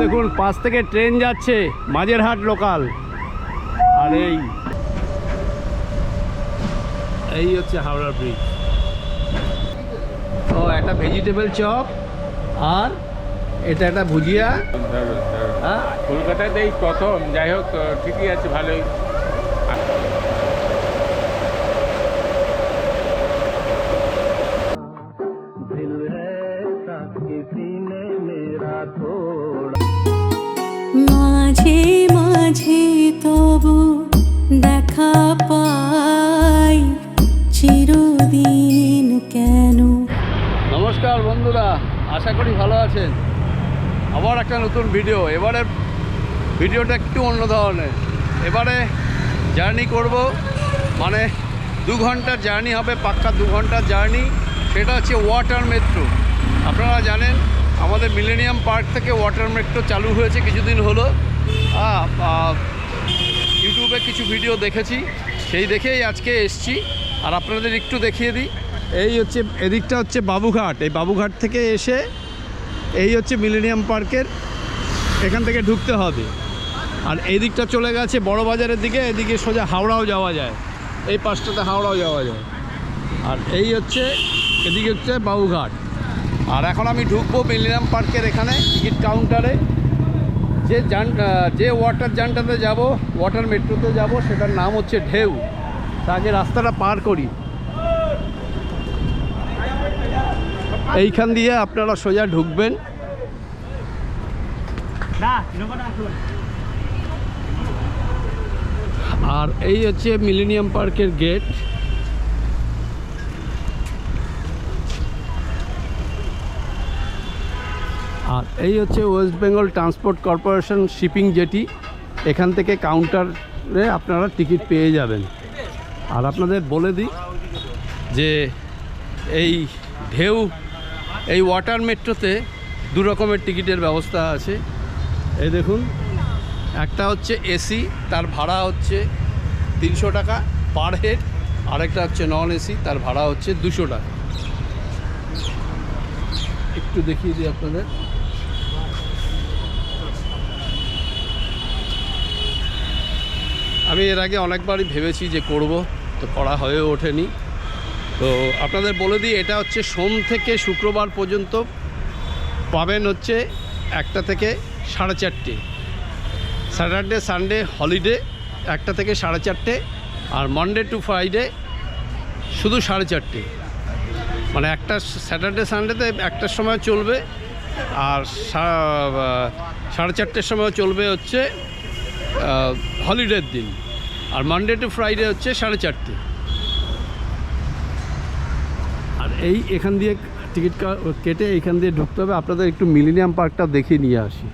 দেখুন পাশ থেকে ট্রেন যাচ্ছে মাঝেরহাট লোকাল আর এই এই হচ্ছে হাওড়া ব্রিজ ও একটা ভেজিটেবল চপ আর এটা একটা ভুজিয়া। হ্যাঁ কলকাতাতে এই প্রথম যাই হোক ঠিকই আছে ভালোই। নমস্কার বন্ধুরা, আশা করি ভালো আছেন। আবার একটা নতুন ভিডিও এবারে ভিডিওটা একটু অন্য ধরনের। এবারে জার্নি করব মানে দু ঘণ্টার জার্নি হবে, পাক্কা দু ঘণ্টার জার্নি সেটা হচ্ছে ওয়াটার মেট্রো আপনারা জানেন, আমাদের মিলেনিয়াম পার্ক থেকে ওয়াটার মেট্রো চালু হয়েছে কিছুদিন হলো। ইউটিউবে কিছু ভিডিও দেখেছি। সেই দেখেই আজকে এসছি। আর আপনাদের একটু দেখিয়ে দিই। এই হচ্ছে, এদিকটা হচ্ছে বাবুঘাট। এই বাবুঘাট থেকে এসে এই হচ্ছে মিলেনিয়াম পার্কের এখান থেকে ঢুকতে হবে। আর এই দিকটা চলে গেছে বড় বাজারের দিকে, এদিকে সোজা হাওড়াও যাওয়া যায়। এই পাশটাতে হাওড়াও যাওয়া যায়। আর এই হচ্ছে, এদিকে হচ্ছে বাবুঘাট। আর এখন আমি ঢুকবো মিলেনিয়াম পার্কের এখানে টিকিট কাউন্টারে। যে যান যে ওয়াটার যানটাতে যাব, ওয়াটার মেট্রোতে যাব, সেটার নাম হচ্ছে ঢেউ। তা আগে রাস্তাটা পার করি। এইখান দিয়ে আপনারা সোজা ঢুকবেন। আর এই হচ্ছে মিলেনিয়াম পার্কের গেট আর এই হচ্ছে West Bengal Transport Corporation shipping jetty এখান থেকে কাউন্টারে আপনারা টিকিট পেয়ে যাবেন। আর আপনাদের বলে দিই যে এই ঢেউ এই ওয়াটার মেট্রোতে দু রকমের টিকিটের ব্যবস্থা আছে। এই দেখুন, একটা হচ্ছে এসি তার ভাড়া হচ্ছে তিনশো টাকা পার হেড। আরেকটা হচ্ছে নন এসি তার ভাড়া হচ্ছে দুশো টাকা। একটু দেখিয়ে দিই আপনাদের। আমি এর আগে অনেকবারই ভেবেছি যে করব, তো করা হয়ে ওঠেনি। তো আপনাদের বলে দিই, এটা হচ্ছে সোম থেকে শুক্রবার পর্যন্ত পাবেন হচ্ছে একটা থেকে সাড়ে চারটে। স্যাটারডে, সানডে, হলিডে, একটা থেকে সাড়ে চারটে আর মানডে টু ফ্রাইডে শুধু সাড়ে চারটে। মানে একটা স্যাটারডে, সানডেতে একটার সময় চলবে আর সাড়ে চারটের সময় চলবে হচ্ছে হলিডের দিন। আর মানডে টু ফ্রাইডে হচ্ছে সাড়ে চারটে আর এই এখান দিয়ে টিকিট কেটে এখান দিয়ে ঢুকতে হবে। আপনাদের একটু মিলেনিয়াম পার্কটা দেখে নিয়ে আসি।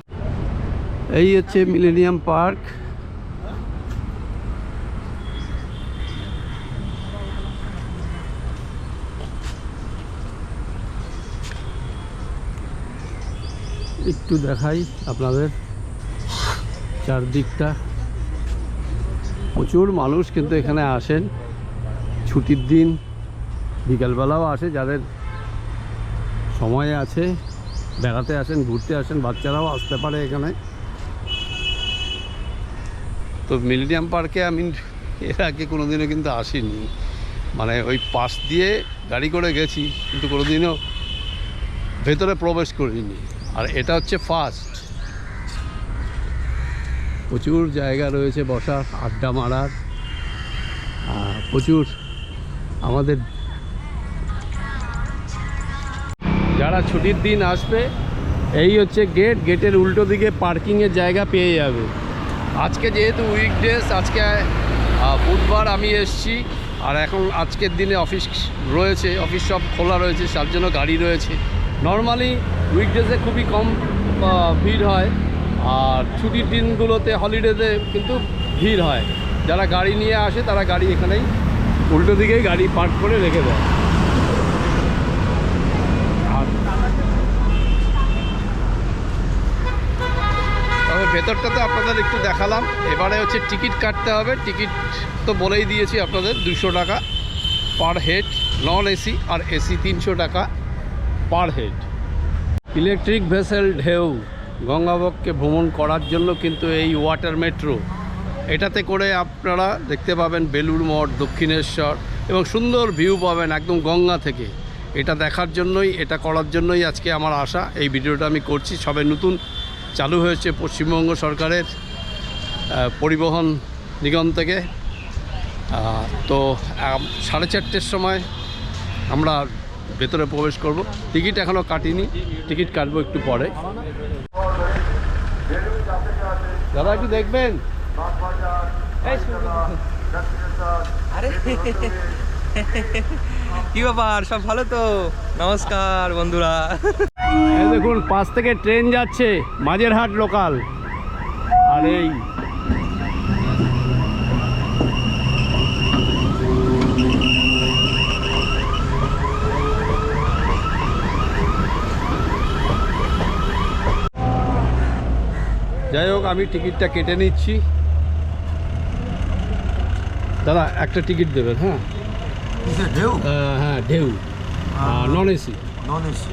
এই হচ্ছে মিলেনিয়াম পার্ক। একটু দেখাই আপনাদের চারদিকটা। প্রচুর মানুষ কিন্তু এখানে আসেন। ছুটির দিন। বিকালবেলাও আসে, যাদের সময় আছে, বেড়াতে আসেন, ঘুরতে আসেন, বাচ্চারাও আসতে পারে এখানে। তো মিলেনিয়াম পার্কে আমি এর আগে কোনোদিনও কিন্তু আসিনি। মানে ওই পাশ দিয়ে গাড়ি করে গেছি, কিন্তু কোনোদিনও ভেতরে প্রবেশ করিনি। আর এটা হচ্ছে ফার্স্ট প্রচুর জায়গা রয়েছে বসার, আড্ডা মারার। প্রচুর আমাদের যারা ছুটির দিন আসবে, এই হচ্ছে গেট গেটের উল্টো দিকে পার্কিংয়ের জায়গা পেয়ে যাবে। আজকে যেহেতু উইকডেজ আজকে বুধবার আমি এসছি, আর এখন আজকের দিনে অফিস রয়েছে অফিস সব খোলা রয়েছে তার জন্য গাড়ি রয়েছে। নর্মালি উইকডেজে খুবই কম ভিড় হয়, আর ছুটির দিনগুলোতে হলিডেতে কিন্তু ভিড় হয়। যারা গাড়ি নিয়ে আসে, তারা গাড়ি এখানেই উল্টো দিকেই গাড়ি পার্ক করে রেখে দেয় আর তবে ভেতরটা তো আপনাদের একটু দেখালাম। এবারে হচ্ছে টিকিট কাটতে হবে। টিকিট তো বলেই দিয়েছি আপনাদের দুশো টাকা পার হেড, নন এসি আর এসি তিনশো টাকা পার হেড। ইলেকট্রিক ভেসেল ঢেউ, গঙ্গাবক্ষে ভ্রমণ করার জন্য কিন্তু এই ওয়াটার মেট্রো। এটাতে করে আপনারা দেখতে পাবেন বেলুড় মঠ, দক্ষিণেশ্বর এবং সুন্দর ভিউ পাবেন একদম গঙ্গা থেকে। এটা দেখার জন্যই, এটা করার জন্যই আজকে আমার আশা। এই ভিডিওটা আমি করছি। সবে নতুন চালু হয়েছে পশ্চিমবঙ্গ সরকারের পরিবহন নিগম থেকে। তো সাড়ে চারটের সময় আমরা ভেতরে প্রবেশ করব। টিকিট এখনও কাটিনি, টিকিট কাটবো একটু পরে। দাদা, একটু দেখবেন? কি ব্যাপার? সব ভালো তো? নমস্কার, বন্ধুরা। দেখুন পাশ থেকে ট্রেন যাচ্ছে মাঝেরহাট লোকাল আর এই। যাই হোক আমি টিকিটটা কেটে নিচ্ছি। দাদা একটা টিকিট দেবেন হ্যাঁ? ঢেউ হ্যাঁ ঢেউ নন এসি। Non AC.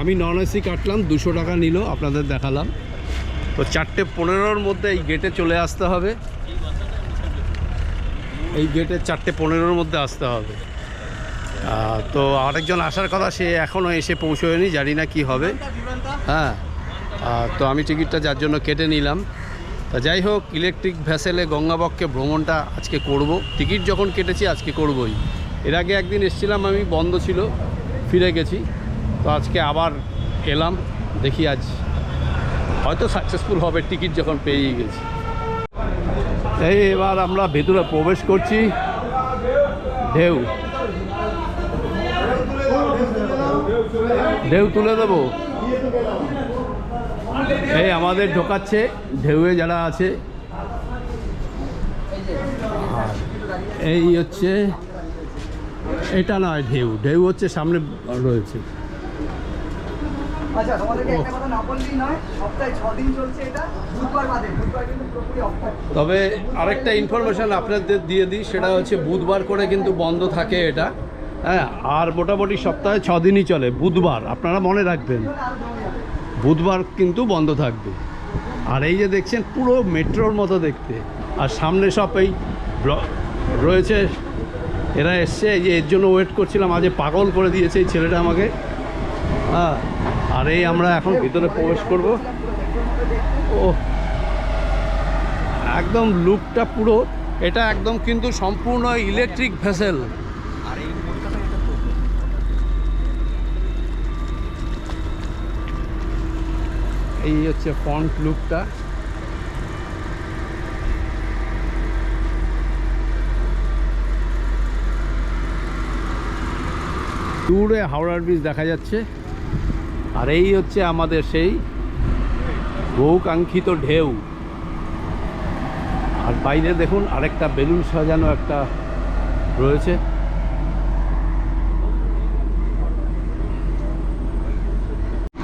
আমি নন এসি কাটলাম, দুশো টাকা নিল, আপনাদের দেখালাম। তো চারটে পনেরোর মধ্যে এই গেটে চলে আসতে হবে। এই গেটে চারটে পনেরোর মধ্যে আসতে হবে। তো আরেকজন আসার কথা, সে এখনও এসে পৌঁছয়নি, জানি না কি হবে। হ্যাঁ তো আমি টিকিটটা যার জন্য কেটে নিলাম। তা যাই হোক, ইলেকট্রিক ভ্যাসেলে গঙ্গাবক্ষে ভ্রমণটা আজকে করব। টিকিট যখন কেটেছি, আজকে করবই। এর আগে একদিন এসেছিলাম, আমি বন্ধ ছিল, ফিরে গেছি। তো আজকে আবার এলাম, দেখি আজ হয়তো সাকসেসফুল হবে টিকিট যখন পেয়েই গেছি। এই এবার আমরা ভেতরে প্রবেশ করছি, ঢেউ। ঢেউ তুলে দেবো। এই আমাদের ঢোকাচ্ছে, ঢেউয়ে যারা আছে। এই হচ্ছে, এটা নয় ঢেউ ঢেউ হচ্ছে সামনে রয়েছে। আচ্ছা তোমাদেরকে একটা কথা না বললেই নয়, সপ্তাহে দিন চলছে এটা। বুধবার বাদে, বুধবার কিন্তু পুরোপুরি অফ তবে আরেকটা ইনফরমেশন আপনাদের দিয়ে দিই, সেটা হচ্ছে বুধবার করে কিন্তু বন্ধ থাকে এটা। হ্যাঁ আর মোটামুটি সপ্তাহে ছ দিনই চলে, বুধবার, আপনারা মনে রাখবেন। বুধবার কিন্তু বন্ধ থাকবে। আর এই যে দেখছেন, পুরো মেট্রোর মতো দেখতে। আর সামনে সব এই রয়েছে, এরা এসছে, এই যে এর জন্য ওয়েট করছিলাম, আজ পাগল করে দিয়েছে এই ছেলেটা আমাকে। হ্যাঁ আর এই আমরা এখন ভিতরে প্রবেশ করব। ও একদম লুকটা পুরো এটা একদম কিন্তু সম্পূর্ণ ইলেকট্রিক ভেসেল এই হচ্ছে। ফ্রন্ট লুকটা দূরে হাওড়ার ব্রিজ দেখা যাচ্ছে। আর এই হচ্ছে আমাদের সেই বহুকাঙ্ক্ষিত ঢেউ। আর বাইরে দেখুন আরেকটা বেলুন সাজানো একটা রয়েছে।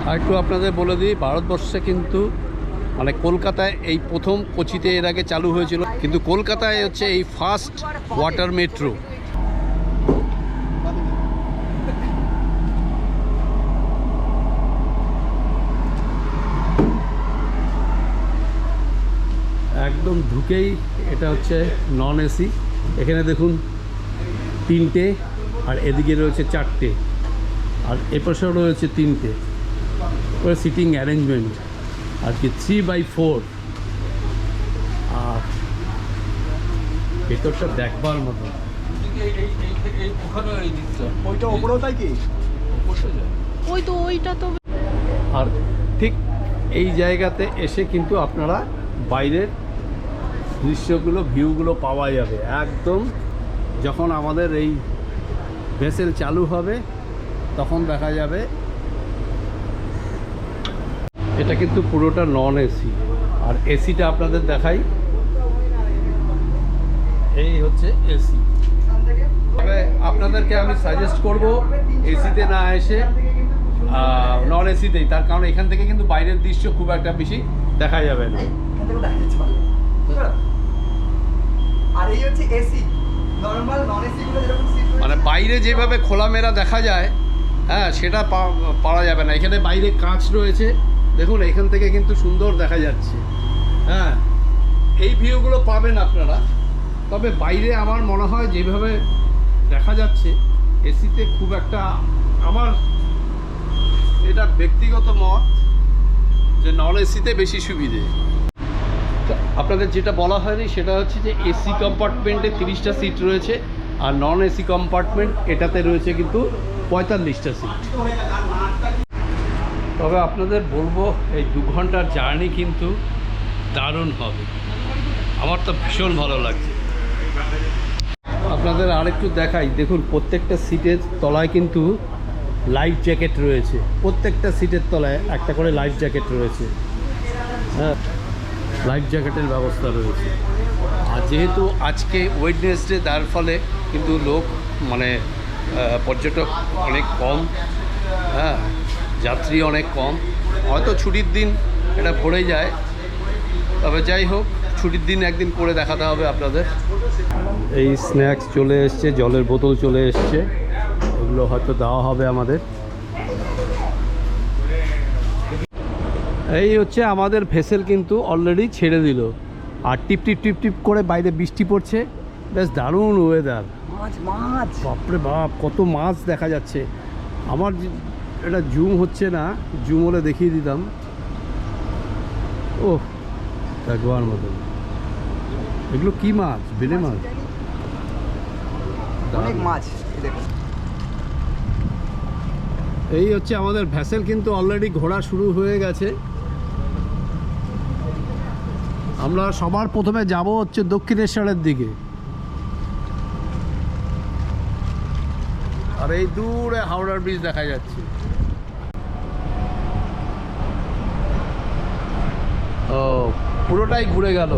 আর একটু আপনাদের বলে দিই, ভারতবর্ষে কিন্তু মানে কলকাতায় এই প্রথম কোচিতে এর আগে চালু হয়েছিল। কিন্তু কলকাতায় হচ্ছে এই ফার্স্ট ওয়াটার মেট্রো একদম ঢুকেই এটা হচ্ছে নন এসি এখানে দেখুন তিনটে আর এদিকে রয়েছে চারটে আর এপাশেও রয়েছে তিনটে। ওরা সিটিং অ্যারেঞ্জমেন্ট আর কি থ্রি বাই ফোর আর ভেতরটা দেখবার মতো। ওইটা ওপরেও তাই কি? ওই তো ওইটা তো আর ঠিক এই জায়গাতে এসে কিন্তু আপনারা বাইরের দৃশ্যগুলো ভিউগুলো পাওয়া যাবে। একদম যখন আমাদের এই ভেসেল চালু হবে তখন দেখা যাবে এটা কিন্তু পুরোটা নন এসি আর এসিটা আপনাদের দেখাই। এই হচ্ছে এসি তবে আপনাদেরকে আমি সাজেস্ট করব এসিতে না এসে নন এসিতেই তার কারণ এখান থেকে কিন্তু বাইরের দৃশ্য খুব একটা বেশি দেখা যাবে না এখান থেকে দেখা যাচ্ছে ভালো। বুঝতে পারলে? আর এই হচ্ছে এসি মানে বাইরে যেভাবে খোলামেলা দেখা যায় হ্যাঁ সেটা পাওয়া যাবে না। এখানে বাইরে কাঁচ রয়েছে। দেখুন, এখান থেকে কিন্তু সুন্দর দেখা যাচ্ছে। হ্যাঁ এই ভিউগুলো পাবেন আপনারা। তবে বাইরে আমার মনে হয় যেভাবে দেখা যাচ্ছে এসিতে খুব একটা আমার এটা ব্যক্তিগত মত যে নন এসিতে বেশি সুবিধে। আপনাদের যেটা বলা হয়নি সেটা হচ্ছে যে এসি কম্পার্টমেন্টে তিরিশটা সিট রয়েছে আর নন এসি কম্পার্টমেন্ট এটাতে রয়েছে কিন্তু পঁয়তাল্লিশটা সিট। তবে আপনাদের বলব এই দু ঘণ্টার জার্নি কিন্তু দারুণ হবে। আমার তো ভীষণ ভালো লাগছে। আপনাদের আরেকটু দেখাই। দেখুন, প্রত্যেকটা সিটের তলায় কিন্তু লাইফ জ্যাকেট রয়েছে। প্রত্যেকটা সিটের তলায় একটা করে লাইফ জ্যাকেট রয়েছে। হ্যাঁ। লাইফ জ্যাকেটের ব্যবস্থা রয়েছে। আর যেহেতু আজকে ওয়েডনেসডে তার ফলে কিন্তু লোক মানে পর্যটক অনেক কম হ্যাঁ যাত্রী অনেক কম। হয়তো ছুটির দিন এটা ভরে যায়, তবে যাই হোক, ছুটির দিন একদিন করে দেখাতে হবে আপনাদের। এই স্ন্যাক্স চলে এসছে, জলের বোতল চলে এসছে। এগুলো হয়তো দেওয়া হবে আমাদের। এই হচ্ছে আমাদের ভেসেল কিন্তু অলরেডি ছেড়ে দিল। আর টিপ টিপ টিপ টিপ করে বাইরে বৃষ্টি পড়ছে। বেশ দারুণ ওয়েদার মাছ মাছ। বাপরে বাপ কত মাছ দেখা যাচ্ছে। আমার এটা জুম হচ্ছে না জুম হলে দেখিয়ে দিতাম। ও দেখবার মতন এগুলো কি মাছ? বেলে মাছ? অনেক মাছ এই হচ্ছে আমাদের ভ্যাসেল কিন্তু অলরেডি ঘোরা শুরু হয়ে গেছে। আমরা সবার প্রথমে যাব হচ্ছে দক্ষিণেশ্বরের দিকে। আর এই দূরে হাওড়ার ব্রিজ দেখা যাচ্ছে। ও, পুরোটাই ঘুরে গেল।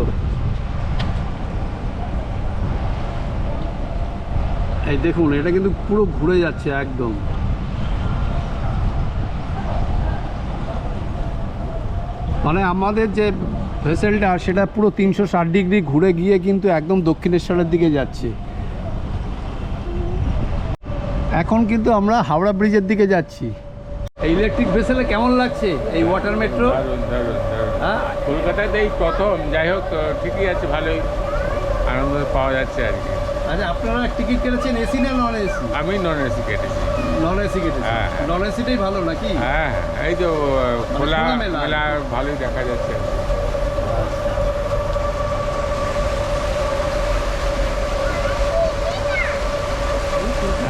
এই দেখুন, এটা কিন্তু পুরো ঘুরে যাচ্ছে একদম। মানে আমাদের যে ভেসেলটা সেটা পুরো তিনশো ষাট ডিগ্রি ঘুরে গিয়ে কিন্তু একদম দক্ষিণেশ্বরের দিকে যাচ্ছে। এখন কিন্তু আমরা হাওড়া ব্রিজের দিকে যাচ্ছি। এই ইলেকট্রিক ভেসেলে কেমন লাগছে এই ওয়াটার মেট্রো হ্যাঁ? কলকাতাতে এই প্রথম। যাই হোক ঠিকই আছে ভালোই। আনন্দ পাওয়া যাচ্ছে আর কি। আচ্ছা আপনারা টিকিট কেটেছেন? এসি না নন এসি আমি নন এসি কেটেছি। নন এসি হ্যাঁ। নন এসিটাই ভালো নাকি? হ্যাঁ এই তো খোলা মেলা ভালোই দেখা যাচ্ছে।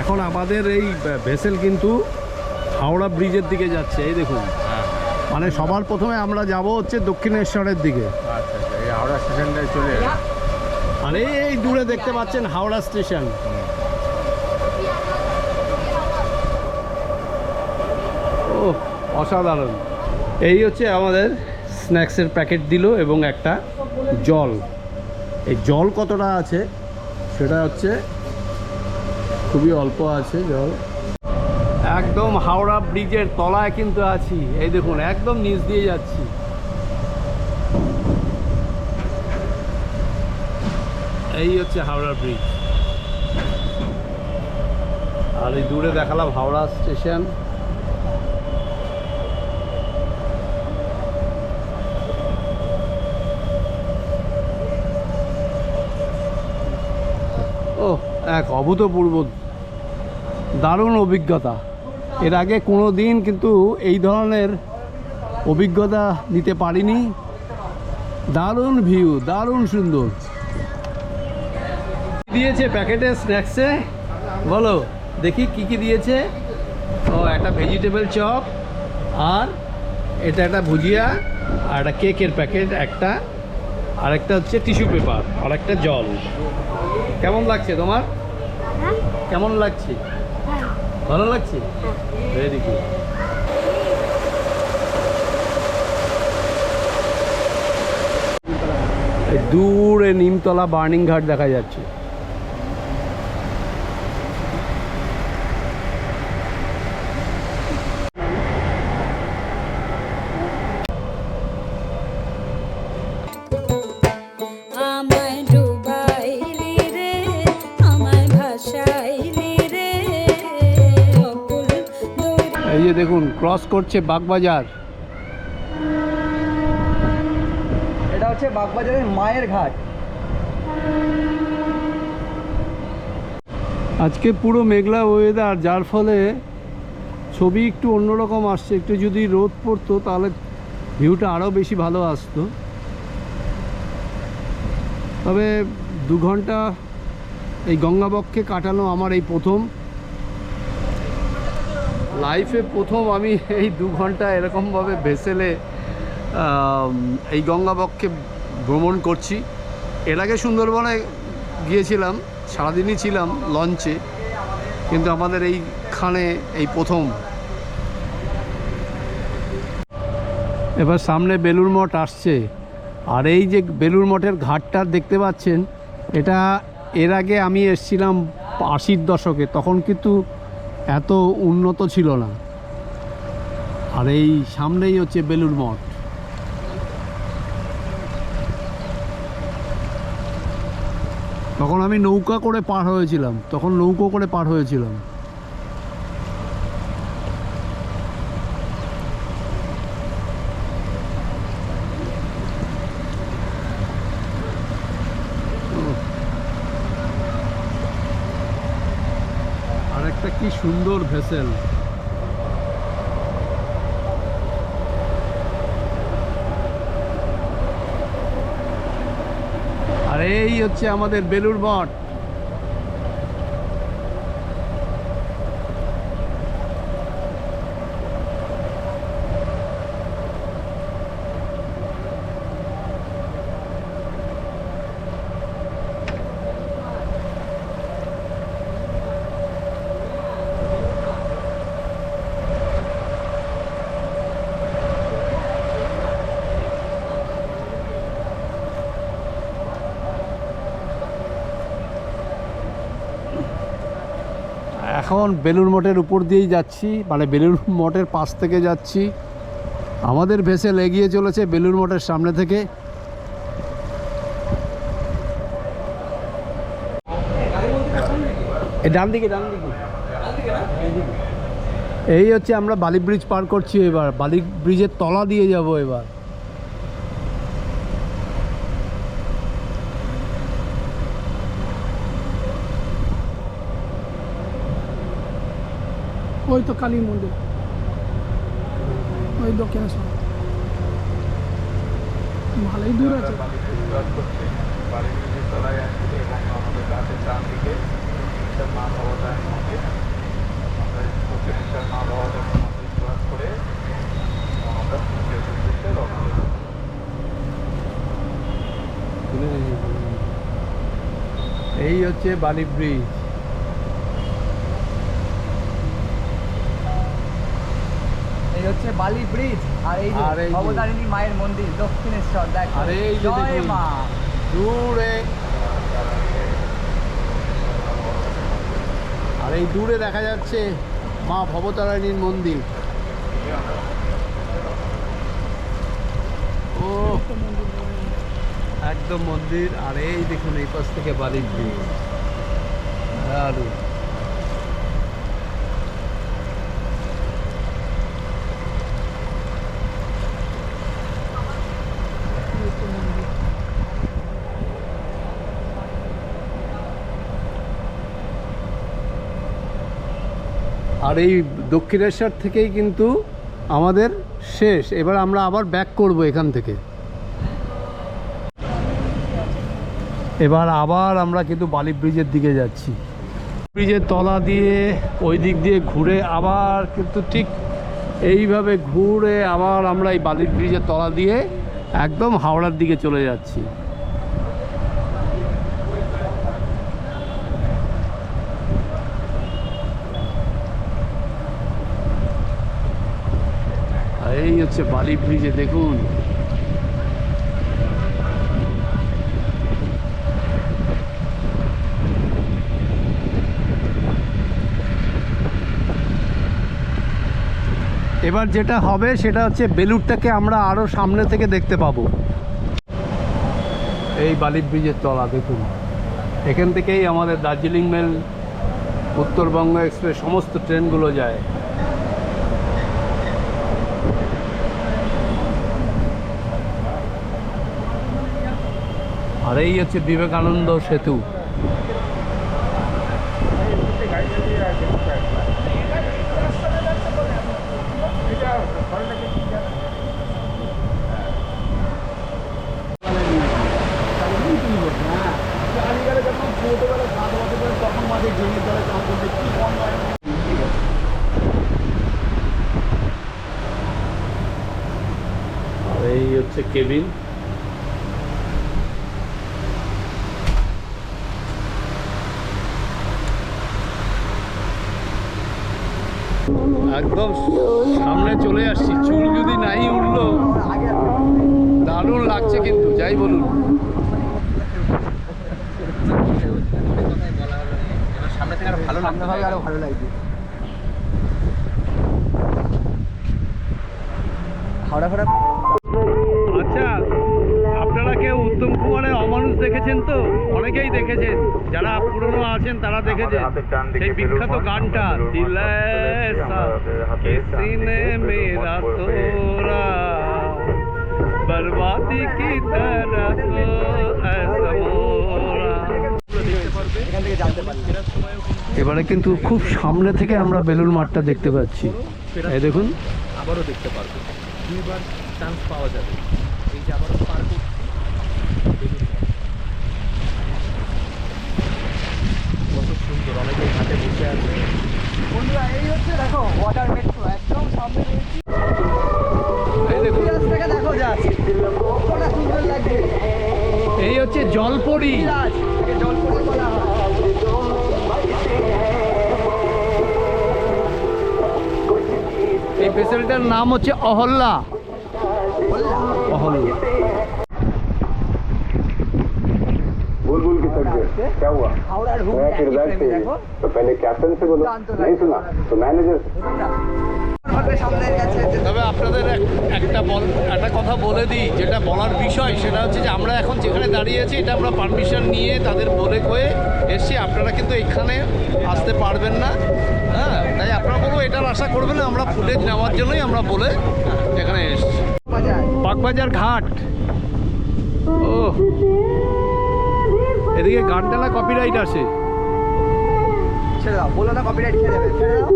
এখন আমাদের এই ভেসেল কিন্তু হাওড়া ব্রিজের দিকে যাচ্ছে এই দেখুন। হ্যাঁ মানে সবার প্রথমে আমরা যাব হচ্ছে দক্ষিণেশ্বরের দিকে। আচ্ছা আচ্ছা এই হাওড়া স্টেশনটায় চলে। আর এই এই দূরে দেখতে পাচ্ছেন হাওড়া স্টেশন ও অসাধারণ। এই হচ্ছে আমাদের স্ন্যাক্সের প্যাকেট দিল এবং একটা জল। এই জল কতটা আছে? সেটা হচ্ছে খুবই অল্প আছে জল। একদম হাওড়া ব্রিজের তলায় কিন্তু আছি। এই দেখুন, একদম নিচ দিয়ে যাচ্ছি। এই হচ্ছে হাওড়া ব্রিজ। আর এই দূরে দেখালাম হাওড়া স্টেশন। ও এক অভূতপূর্ব দারুণ অভিজ্ঞতা। এর আগে কোনো দিন কিন্তু এই ধরনের অভিজ্ঞতা নিতে পারিনি। দারুণ ভিউ, দারুণ সুন্দর। দিয়েছে প্যাকেটে, স্ন্যাক্সে? বলো, দেখি কি কি দিয়েছে। ও, একটা ভেজিটেবল চপ, আর এটা একটা ভুজিয়া, আর একটা কেকের প্যাকেট, একটা আর একটা হচ্ছে টিস্যু পেপার আর একটা জল। কেমন লাগছে তোমার? কেমন লাগছে? ভালো লাগছে? ভেরি গুড দূরে নিমতলা বার্নিং ঘাট দেখা যাচ্ছে। করছে বাগবাজার। এটা হচ্ছে বাগবাজারের মায়ের ঘাট। আজকে পুরো মেঘলা ওয়েদার যার ফলে ছবি একটু অন্যরকম আসছে। একটু যদি রোদ পড়তো তাহলে ভিউটা আরও বেশি ভালো আসতো। তবে দু ঘণ্টা এই গঙ্গাবক্ষে কাটানো আমার এই প্রথম। লাইফে প্রথম আমি এই দু ঘণ্টা এরকমভাবে ভেসেলে এই গঙ্গাবক্ষে ভ্রমণ করছি। এর আগে সুন্দরবনে গিয়েছিলাম, সারাদিনই ছিলাম লঞ্চে কিন্তু আমাদের এইখানে এই প্রথম। এবার সামনে বেলুর মঠ আসছে। আর এই যে বেলুর মঠের ঘাটটা দেখতে পাচ্ছেন, এটা এর আগে আমি এসছিলাম আশির দশকে, তখন কিন্তু এত উন্নত ছিল না। আর এই সামনেই হচ্ছে বেলুর মঠ। তখন আমি নৌকা করে পার হয়েছিলাম, তখন নৌকো করে পার হয়েছিলাম আরেকটা কি সুন্দর ভেসেল। আর এই হচ্ছে আমাদের বেলুর মঠ। এখন বেলুর মঠের উপর দিয়েই যাচ্ছি মানে বেলুর মঠের পাশ থেকে যাচ্ছি। আমাদের ভেসেল এগিয়ে চলেছে বেলুর মঠের সামনে থেকে। ডান দিকে ডান দিকে। এই হচ্ছে আমরা বালি ব্রিজ পার করছি এবার বালি ব্রিজের তলা দিয়ে যাব এবার। ওই তো কালী মন্দির। ওই দক্ষিণেশ্বর ভালোই দূর আছে। এই হচ্ছে বালি ব্রিজ। হচ্ছে বালি ব্রিজ আর এই ভবতারিণী মায়ের মন্দির দক্ষিণেশ্বর দেখো। আর এই যে জয় মা। দূরে। আর এই দূরে দেখা যাচ্ছে মা ভবতারিণীর মন্দির। ও একদম মন্দির আর এই দেখুন এই পাশ থেকে বালির ব্রিজ। দারুণ। আর এই দক্ষিণেশ্বর থেকেই কিন্তু আমাদের শেষ। এবার আমরা আবার ব্যাক করব এখান থেকে। এবার আবার আমরা কিন্তু বালি ব্রিজের দিকে যাচ্ছি। ব্রিজের তলা দিয়ে, ওই দিক দিয়ে ঘুরে আবার কিন্তু ঠিক এইভাবে ঘুরে আবার আমরা এই বালি ব্রিজের তলা দিয়ে একদম হাওড়ার দিকে চলে যাচ্ছি। এই হচ্ছে বালি ব্রিজে, দেখুন। এবার যেটা হবে, সেটা হচ্ছে বেলুরটাকে আমরা আরও সামনে থেকে দেখতে পাবো। এই বালি ব্রিজের তলা, দেখুন। এখান থেকেই আমাদের দার্জিলিং মেল, উত্তরবঙ্গ এক্সপ্রেস, সমস্ত ট্রেনগুলো যায়। আর এই হচ্ছে বিবেকানন্দ সেতু। এই হচ্ছে কেবিন। একদম সামনে চলে আসছি। চুল যদি নাই উঠল, দারুণ লাগছে কিন্তু, যাই বলুন। সামনে থেকে ভালো লাগতে হবে ভালো লাগবে হাওড়া ফাড়া বরবাদি কি এবারে কিন্তু খুব সামনে থেকে আমরা বেলুর মাঠটা দেখতে পাচ্ছি। দেখুন। আবারও দেখতে পারব। দুইবার চান্স পাওয়া যাবে। দেখো ওয়াটার একদম এই হচ্ছে জলপরি। এই ভেসেলটার নাম হচ্ছে অহল্লা। অহল্লা। বুলবুল কি সঙ্গে কেউ हुआ হাওড়ার হুম नया किरदार একই frame এ चाहिए দেখো तो पहले कैप्टन से बोलो शांत हो नहीं जाओ। सुना तो मैनेजर से ভাবে সামনে গেছে যে তবে আপনাদের এক- একটা বল একটা কথা বলে দিই যেটা বলার বিষয় সেটা হচ্ছে যে আমরা এখন যেখানে দাঁড়িয়ে আছি এটা আমরা পারমিশন নিয়ে তাদের বলে কয়ে এসছি আপনারা কিন্তু এখানে আসতে পারবেন না হ্যাঁ তাই আপনারা বলবো এটার আশা করবেন না আমরা ফুটেজ নেওয়ার জন্যই আমরা বলে এখানে এসছি বাজায় বাগবাজার ঘাট ও এদিকে গানটালা কপিরাইট আসে। ছেড়ে দাও বলো না কপিরাইট ছেড়ে দেবে ছেড়ে দাও।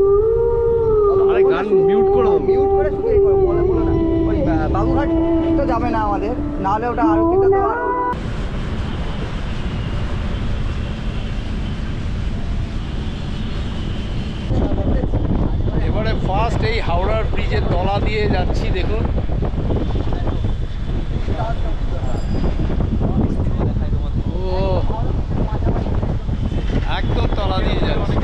আরে গান মিউট করে দেবো মিউট করে শুকিয়ে করো বলো না। ওই বাবুঘাট তো যাবে না আমাদের নাহলে ওটা তো এবারে ফার্স্ট এই হাওড়ার ব্রিজের তলা দিয়ে যাচ্ছি দেখুন ও একদম তলা দিয়ে যাচ্ছি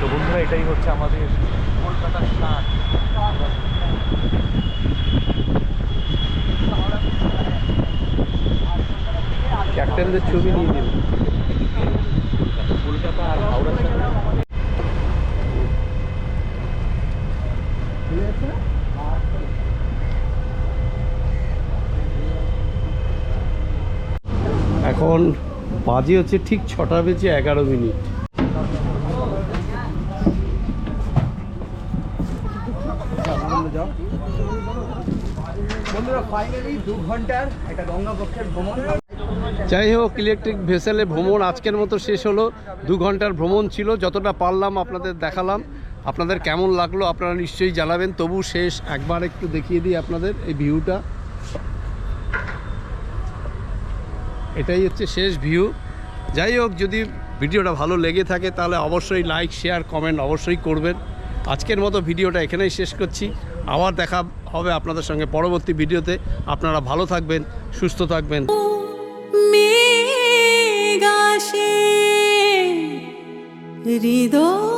তো বন্ধুরা এটাই হচ্ছে আমাদের কলকাতার শান ক্যাপ্টেনদের ছবি নিয়ে দিন কলকাতা আর হাওড়ার সাথে এখন বাজে হচ্ছে ঠিক ছটা বেজে এগারো মিনিট। যাই হোক ইলেকট্রিক ভেসেলে ভ্রমণ আজকের মতো শেষ হলো। দু ঘণ্টার ভ্রমণ ছিল যতটা পারলাম আপনাদের দেখালাম। আপনাদের কেমন লাগল আপনারা নিশ্চয়ই জানাবেন তবু শেষ একবার একটু দেখিয়ে দিই আপনাদের এই ভিউটা এটাই হচ্ছে শেষ ভিউ যাই হোক, যদি ভিডিওটা ভালো লেগে থাকে, তাহলে অবশ্যই লাইক শেয়ার কমেন্ট অবশ্যই করবেন। আজকের মতো ভিডিওটা এখানেই শেষ করছি। আবার দেখা হবে আপনাদের সঙ্গে পরবর্তী ভিডিওতে। আপনারা ভালো থাকবেন, সুস্থ থাকবেন। হৃদয়